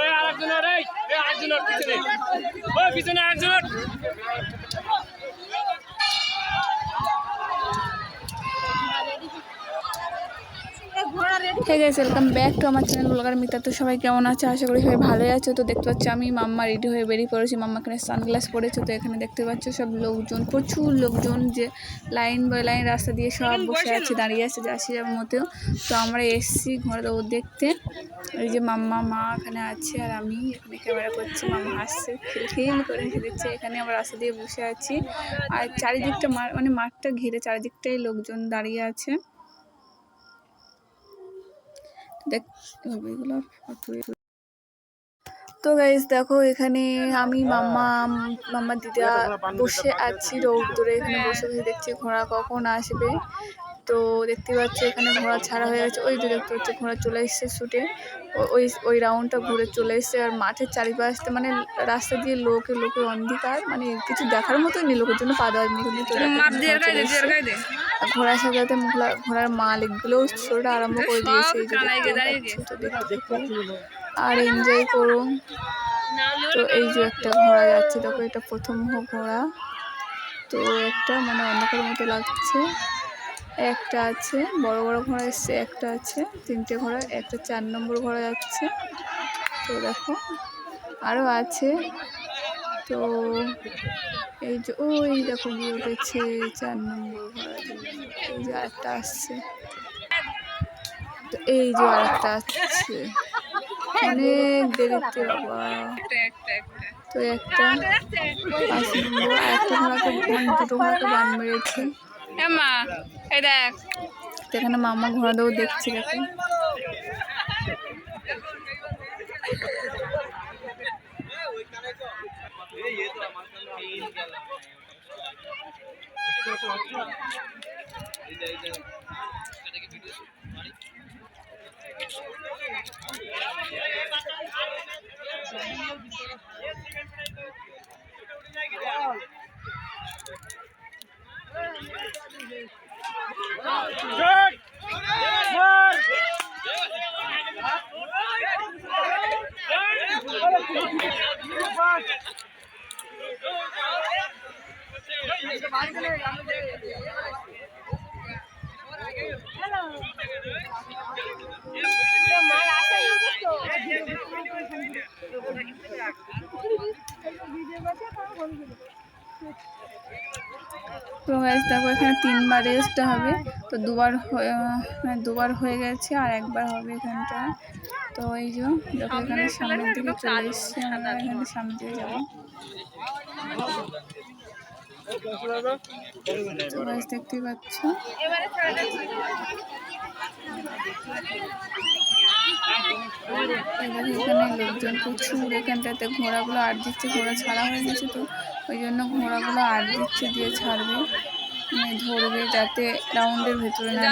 এই আরেকজনের এই আরেকজনের পিছনে। ওই পিছনে আরেকজনের। Hey guys welcome back to আমার চ্যানেল ব্লগার মিতা তো সবাই কেমন আছে? আশা করি সবাই ভালোই আছো। তো দেখতে পাচ্ছ, আমি মাম্মা রেডি হয়ে বেরিয়ে পড়েছি। মাম্মা এখানে সানগ্লাস পরেছে। তো এখানে দেখতে পাচ্ছ, সব লোকজন, প্রচুর লোকজন যে লাইন বাই লাইন রাস্তা দিয়ে সব বসে আছে, দাঁড়িয়ে আছে যাচ্ছি যাওয়ার মতো তো আমরা এসছি ঘরে। তো দেখতে, ওই যে মাম্মা, মা এখানে আছে আর আমি। এখানে ক্যামেরা করছি, মাম্মা হাসছে খিলখিল করে হেসে দিচ্ছে। এখানে আমরা রাস্তা দিয়ে বসে আছি। আর চারিদিকটা মানে মাঠটা ঘিরে চারিদিকটাই লোকজন দাঁড়িয়ে আছে। দেখ এভাবে এগুলো তো গাইজ দেখো এখানে আমি মাম্মা মাম্মা দিদা বসে আছি রৌদ্রে এখানে বসে বসে দেখছি ঘোড়া কখন আসবে। তো দেখতে পাচ্ছি এখানে ঘোড়া ছাড়া হয়ে গেছে ওই যে দেখতে পাচ্ছি ঘোড়া চলে এসছে শুটে ওই ওই রাউন্ডটা ঘুরে চলে এসছে আর মাঠের চারিপাশে মানে রাস্তা দিয়ে লোকে লোকে অন্ধকার মানে কিছু দেখার মতোই নেই লোকের জন্য পা দেওয়ার নেই। তো দেখো ঘোড়া ঘোড়ার সাথে সাথে ঘোড়া- ঘোড়ার মালিকগুলোও ছোটা আরম্ভ করে দিয়েছে। আর এনজয় করুন তো এই যে একটা ঘোড়া যাচ্ছে দেখো এটা প্রথম ঘোড়া। তো একটা মানে অন্ধকার মতো লাগছে। একটা আছে বড় বড় ঘোড়া এসছে একটা আছে তিনটে ঘোড়া একটা চার নম্বর ঘোড়া যাচ্ছে। তো দেখো আরও আছে। তো এই যে ওই দেখো গিয়ে উঠেছে চার নম্বর ঘোড়া এই যে আরেকটা আসছে। তো এই যে আরেকটা আসছে। অনেক দেরিতে বাবা তো একটা পাঁচ নম্বর আর একটা ঘোড়াকে মানে দুটো ঘোড়াকে বান মেরেছে। মা এই দেখ। তো এখানে মামা ঘোড়া দেও দেখছে দেখো। Good! Good! তো গাইজ দেখো, এখানে তিনবার রেস্ট হবে। তো দুবার হয়ে মানে দুবার হয়ে গেছে আর একবার হবে এখানটা। তো এই যে, দেখো, এখানে সামনের দিকে চলে এসছি, আমরা এখানে সামনের দিকে যাব। তো গাইজ দেখতেই পাচ্ছ? এখানে লোকজন প্রচুর। এখানটাতে ঘোড়াগুলো আট দিচ্ছে ঘোড়া ছাড়া হয়ে গেছে তো। ওই জন্য ঘোড়াগুলো আট দিচ্ছে দিয়ে ছাড়বে। মানে ধরবে যাতে রাউন্ডের ভেতরে না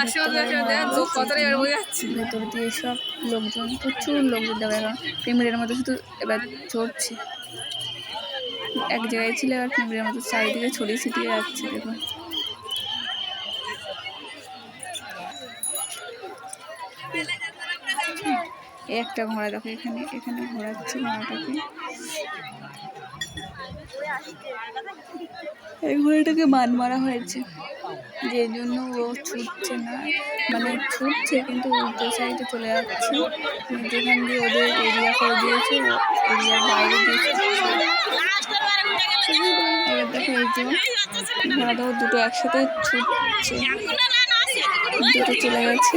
ভেতর দিয়ে সব লোকজন প্রচুর লোকজন দেবে এখন। প্রেমিরের মধ্যে শুধু এবার চড়ছে এক জায়গায় ছিল এবার প্রেমিরের মতো চারিদিকে ছড়িয়ে ছিটিয়ে যাচ্ছে দেখুন। একটা ঘোড়া দেখো এখানে এখানে ঘোরাচ্ছে ঘোড়াটাকে। এই ঘোড়াটাকে মান মারা হয়েছে। যে জন্য ও ছুটছে না। মানে ছুটছে কিন্তু উল্টো সাইডে চলে যাচ্ছে। যেখান দিয়ে ওদের এরিয়া করে দিয়েছে এরিয়ার বাইরে দিয়েছে। এবার দুটো একসাথে ছুটছে। দুটো চলে গেছে।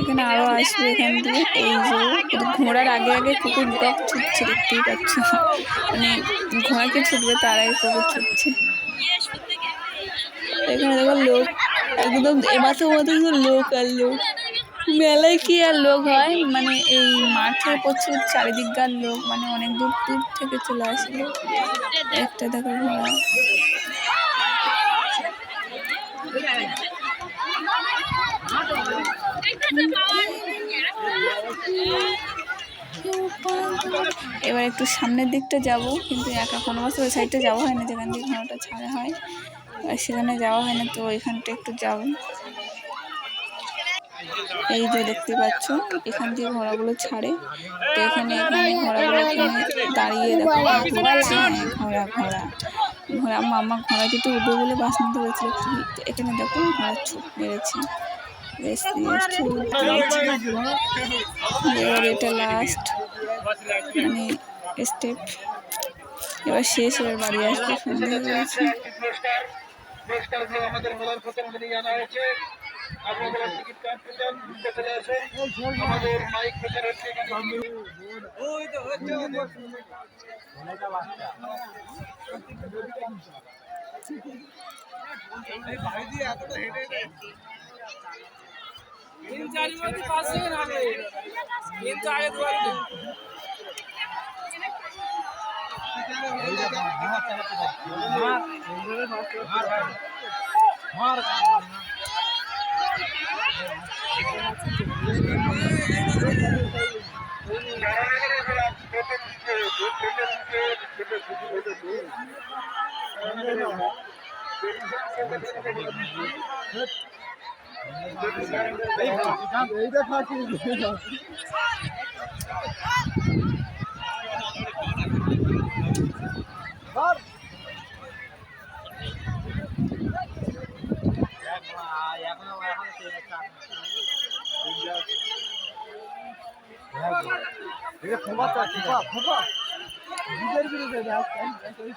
এখানে আরও আসবে এখান দিয়ে। এই যে ঘোড়ার আগে আগে কুকুর ডগ ছুটছে, দেখতেই পাচ্ছ। মানে ঘোড়াকে ছুটবে তার আগে কুকুর ছুটছে। এখানে দেখো লোক, একদম এমাথের মধ্যে শুধু লোক আর লোক। মেলায় কি আর লোক হয়? মানে এই মাঠে প্রচুর চারিদিককার লোক মানে অনেক দূর দূর থেকে চলে আসে লোক। একটা দেখো ঘোড়া। এবার একটু সামনের দিকটা যাব, কিন্তু একা কোনো বছর ওই সাইডটা যাওয়া হয় না যেখান দিয়ে ঘোড়াটা ছাড়া হয়। আর সেখানে যাওয়া হয় না তো ওইখানটা একটু যাব। এই যে দেখতে পাচ্ছ এখান থেকে ঘোড়াগুলো ছাড়ে। তো এখানে এখানে ঘোড়াগুলো এখানে দাঁড়িয়ে দেখো। ঘোড়া হ্যাঁ, ঘোড়া ঘোড়া ঘোড়া। মামা ঘোড়া কিন্তু উঠবে বলে বাস নিতে পেরেছিল তো এখানে দেখো ঘোড়া ছুট মেরেছে। এবার এটা লাস্ট মানে স্টেপ এবার শেষ এবার বাড়ি আসতে সন্ধে হয়ে গেছে পুরস্কার পুরস্কার গুলো আমাদের মেলার প্রতিনিধি জানা Var. Evet, kubat da, kubat, kubat. Güzel bir özel ya. Ben, ben söyleyeyim.